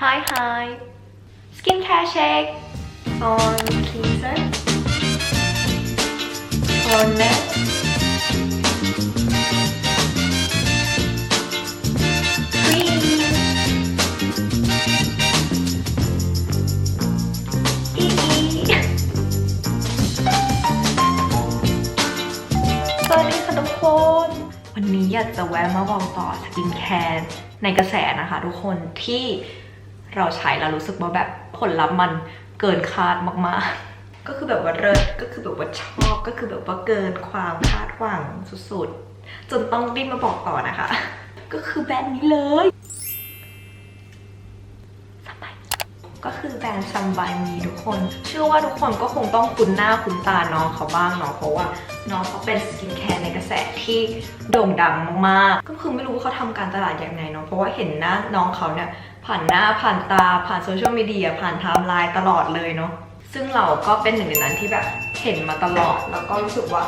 Hi hi Skincare shake on cleanser toner cream อีสวัสดีค่ะทุกคน วันนี้อยากจะแวะมาบอกต่อสกินแคร์ในกระแสนะคะทุกคนที่ เราใช้แล้วรู้สึกว่าแบบผลลัพธ์มันเกินคาดมากๆ ก็คือแบบว่าเลิศก็คือแบบว่าชอบก็คือแบบว่าเกินความคาดหวังสุดๆ จนต้องรีบมาบอกต่อนะคะ ก็คือแบรนด์นี้เลยสบายก็คือแบรนด์ซัมบายมีทุกคน เชื่อว่าทุกคนก็คงต้องคุ้นหน้าคุ้นตาน้องเขาบ้างเนาะเพราะว่าน้องเขาเป็นสกินแคร์ในกระแสที่โด่งดังมากๆ ก็คือไม่รู้ว่าเขาทำการตลาดยังไงเนาะเพราะว่าเห็นหน้าน้องเขาเนี่ย ผ่านหน้าผ่านตาผ่านโซเชียลมีเดียผ่านไทม์ไลน์ตลอดเลยเนาะซึ่งเราก็เป็นหนึ่งในนั้นที่แบบเห็นมาตลอด แล้วก็รู้สึกว่า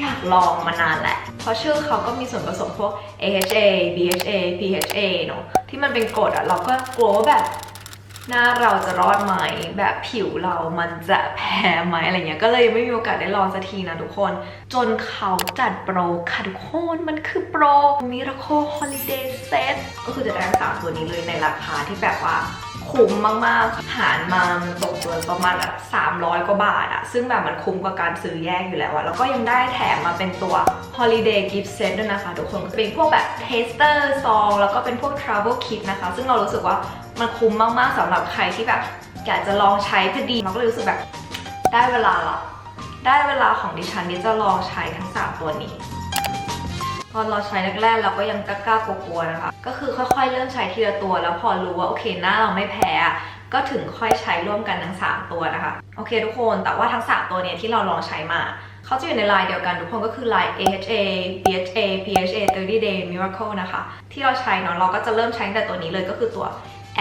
อยากลองมานานแหละ เพราะชื่อเขาก็มีส่วนผสมพวก AHA BHA PHA เนาะที่มันเป็นกรดอะเราก็กลัวว่าแบบ หน้าเราจะรอดไหมแบบผิวเรามันจะแพ้ไหมอะไรเงี้ยก็เลยไม่มีโอกาสได้ลองสักทีนะทุกคน จนเขาจัดโปรค่ะทุกคนมันคือโปร Miracle Holiday Set ก็คือจะได้สามตัวนี้เลยในราคาที่แบบว่าคุ้มมากๆ หารมาตกตัวประมาณแบบ300 กว่าบาทอะซึ่งแบบมันคุ้มกว่าการซื้อแยกอยู่แล้วอะแล้วก็ยังได้แถมมาเป็นตัว Holiday Gift Set ด้วยนะคะ ทุกคนเป็นพวกแบบ Taster ซองแล้วก็เป็นพวก Travel Kit นะคะ ซึ่งเรารู้สึกว่า มันคุ้มมากๆสำหรับใครที่แบบอยากจะลองใช้พอดีเราก็เลยรู้สึกแบบได้เวลาละได้เวลาของดิฉันที่จะลองใช้ทั้ง 3 ตัวนี้ตอเราใช้แรกๆเราก็ยังกล้ากลัวๆนะคะ ก็คือค่อยๆเริ่มใช้ทีละตัว แล้วพอรู้ว่าโอเคหน้าเราไม่แพ้ก็ถึงค่อยใช้ร่วมกันทั้ง 3 ตัวนะคะ โอเคทุกคนแต่ว่าทั้ง 3 ตัวเนี้ยที่เราลองใช้มาเขาจะอยู่ในไลน์เดียวกันทุกคนก็คือไลน์ AHA BHA PHA 30 day miracle นะคะ ที่เราใช้เนาะเราก็จะเริ่มใช้ตั้งแต่ตัวนี้เลยก็คือตัว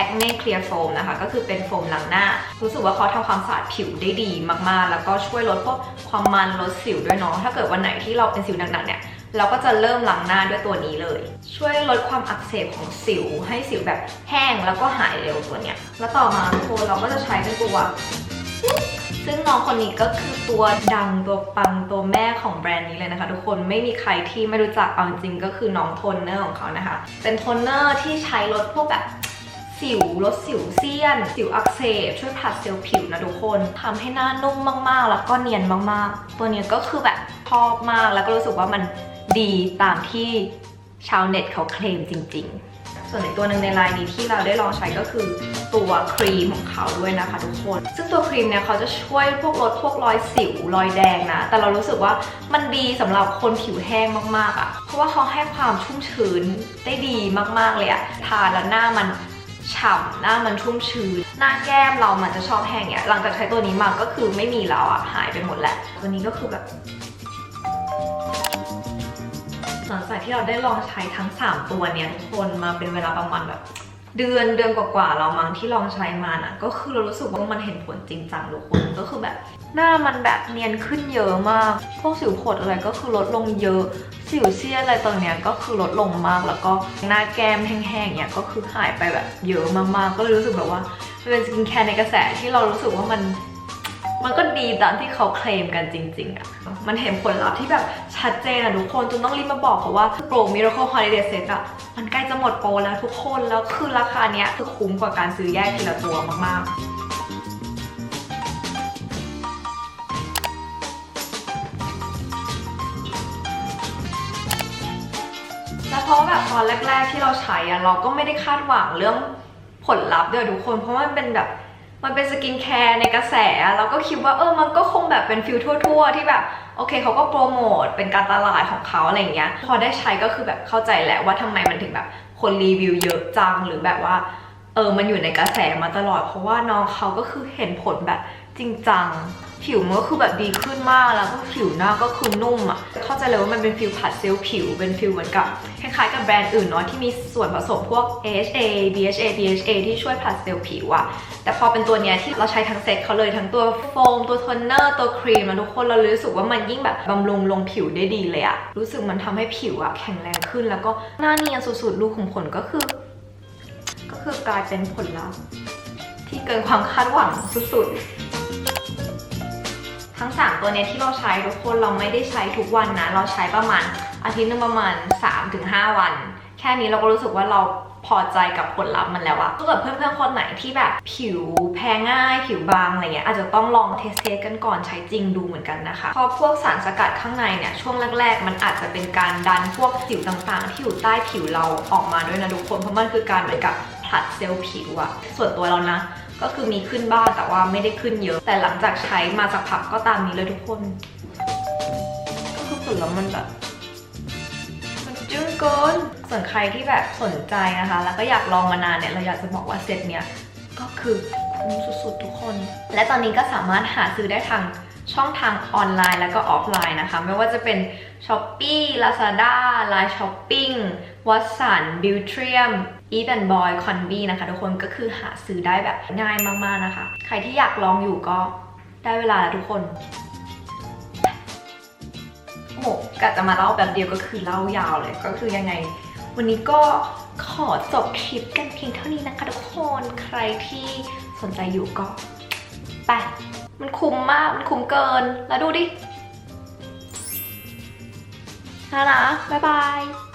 Acne Clear Foam นะคะ ก็คือเป็นโฟมล้างหน้า รู้สึกว่าเขาทำความสะอาดผิวได้ดีมากๆ แล้วก็ช่วยลดพวกความมันลดสิวด้วยเนาะ ถ้าเกิดวันไหนที่เราเป็นสิวหนักๆเนี่ยเราก็จะเริ่มล้างหน้าด้วยตัวนี้เลย ช่วยลดความอักเสบของสิว ให้สิวแบบแห้งแล้วก็หายเร็วตัวเนี้ย แล้วต่อมาทุกคนเราก็จะใช้เป็นตัว ซึ่งน้องคนนี้ก็คือตัวดังตัวปังตัวแม่ของแบรนด์นี้เลยนะคะ ทุกคนไม่มีใครที่ไม่รู้จักเอาจริงก็คือน้องโทนเนอร์ของเขานะคะ เป็นโทนเนอร์ที่ใช้ลดพวกแบบ สิวลดสิวเซียน สิวอักเสบ ช่วยผัดเซลล์ผิวนะทุกคนทำให้หน้านุ่มมากๆ แล้วก็เนียนมากๆ ตัวนี้ก็คือแบบชอบมากแล้วก็รู้สึกว่ามันดีตามที่ชาวเน็ตเขาเคลมจริง ๆ ส่วนอีกตัวหนึ่งในไลน์นี้ที่เราได้ลองใช้ก็คือตัวครีมของเขาด้วยนะคะทุกคน ซึ่งตัวครีมเนี่ยเขาจะช่วยพวกลดพวกรอยสิวรอยแดงนะ แต่เรารู้สึกว่ามันดีสำหรับคนผิวแห้งมากๆอะ่ะ เพราะว่าเขาให้ความชุ่มชื้นได้ดีมากๆเลยอะทาแล้วหน้ามัน ฉ่ำหน้ามันชุ่มชื้นหน้าแก้มเรามันจะชอบแห้งเนี่ยหลังจากใช้ตัวนี้มาก็คือไม่มีแล้วอะหายไปหมดแหละตัวนี้ก็คือแบบหลังจากที่เราได้ลองใช้ทั้ง 3 ตัวเนี่ยทุกคนมาเป็นเวลาประมาณแบบ เดือนเดือนกว่าๆเรามั้งที่ลองใช้มานะก็คือเรารู้สึกว่ามันเห็นผลจริงจังทุกคนก็คือแบบ หน้ามันแบบเนียนขึ้นเยอะมาก พวกสิวขดอะไรก็คือลดลงเยอะ สิวเซียอะไรตรงเนี้ยก็คือลดลงมากแล้วก็หน้าแก้มแห้งๆเนี่ยก็คือหายไปแบบเยอะมากๆ ก็เลยรู้สึกแบบว่าเป็นสกินแคร์ในกระแสที่เรารู้สึกว่ามัน มันก็ดีตามที่เขาเคลมกันจริงๆอะมันเห็นผลลัพธ์ที่แบบชัดเจนอะทุกคนจนต้องรีบมาบอกเขาว่าโปร Miracle Holiday Set อะมันใกล้จะหมดโปรแล้วทุกคนแล้วคือราคาเนี้ยคือคุ้มกว่าการซื้อแยกทีละตัวมากๆแล้วเพราะแบบตอนแรก ๆ ที่เราใช้อะเราก็ไม่ได้คาดหวังเรื่องผลลัพธ์ด้วยทุกคน เพราะมันเป็นแบบ มันเป็นสกินแคร์ในกระแสเราก็คิดว่าเออมันก็คงแบบเป็นฟิลทั่ว ๆ ที่แบบโอเคเขาก็โปรโมทเป็นการตลาดของเขาอะไรอย่างเงี้ยพอได้ใช้ก็คือแบบเข้าใจแหละว่าทำไมมันถึงแบบคนรีวิวเยอะจังหรือแบบว่า เออมันอยู่ในกระแสมาตลอด เพราะว่าน้องเขาก็คือเห็นผลแบบจริงจัง ผิวมันก็คือแบบดีขึ้นมากแล้วก็ผิวหน้าก็คือนุ่มอะ่ะเข้าใจเลยว่ามันเป็นฟิลผัดเซลล์ผิวเป็นฟิลเหมือนกับคล้ายๆกับแบรนด์อื่นเนาะที่มีส่วนผสมพวก AHA BHA DHA ที่ช่วยผัดเซลล์ผิวอะแต่พอเป็นตัวเนี้ยที่เราใช้ทั้งเซ็ตเขาเลยทั้งตัวโฟมตัวโทนเนอร์ตัวครีมอะทุกคนเรารู้สึกว่ามันยิ่งแบบบำรุงลงผิวได้ดีเลยอะรู้สึกมันทำให้ผิวอะแข็งแรงขึ้นแล้วก็หน้าเนียนสุดๆรูขุมขนก็คือ คือกลายเป็นผลลัพธ์ที่เกินความคาดหวังสุดๆ ทั้ง 3 ตัวเนี้ยที่เราใช้ทุกคนเราไม่ได้ใช้ทุกวันนะ เราใช้ประมาณอาทิตย์นึงประมาณ 3-5 วัน แค่นี้เราก็รู้สึกว่าเราพอใจกับผลลัพธ์มันแล้วอะถ้าเกิดเพื่อนๆคนไหนที่แบบผิวแพ้ง่าย ผิวบางอะไรเงี้ยอาจจะต้องลองเทสเทสกันก่อนใช้จริงดูเหมือนกันนะคะเพราะพวกสารสกัดข้างในเนี่ยช่วงแรก ๆ มันอาจจะเป็นการดันพวกสิวต่างๆ ที่อยู่ใต้ผิวเราออกมาด้วยนะทุกคนเพราะมันคือการเหมือนกับ ผลัดเซลล์ผิวอะส่วนตัวเรานะ ก็คือมีขึ้นบ้างแต่ว่าไม่ได้ขึ้นเยอะ แต่หลังจากใช้มาสักพักก็ตามนี้เลยทุกคน ก็คือผลลัพธ์มันแบบมันจึ้งเกินส่วนใครที่แบบสนใจนะคะ แล้วก็อยากลองมานานเนี่ย เราอยากจะบอกว่าเซตเนี้ยก็คือคุ้มสุดๆทุกคน และตอนนี้ก็สามารถหาซื้อได้ทางช่องทางออนไลน์แล้วก็ออฟไลน์นะคะ ไม่ว่าจะเป็น s h อ p e e Lazada Line Shopping Watson Beautrium Eat and Boy c o n b i นะคะ ทุกคนก็คือหาซื้อได้แบบง่ายมากๆนะคะ ใครที่อยากลองอยู่ก็ได้เวลาแล้วทุกคนโอ้โหกะจะมาเล่าแบบเดียวก็คือเล่ายาวเลยก็คือยังไง วันนี้ก็ขอจบคลิปกันเพียงเท่านี้นะคะ ทุกคนใครที่สนใจอยู่ก็ไปมันคุ้มมาก มันคุ้มเกิน แล้วดูดินะนะบ๊ายบาย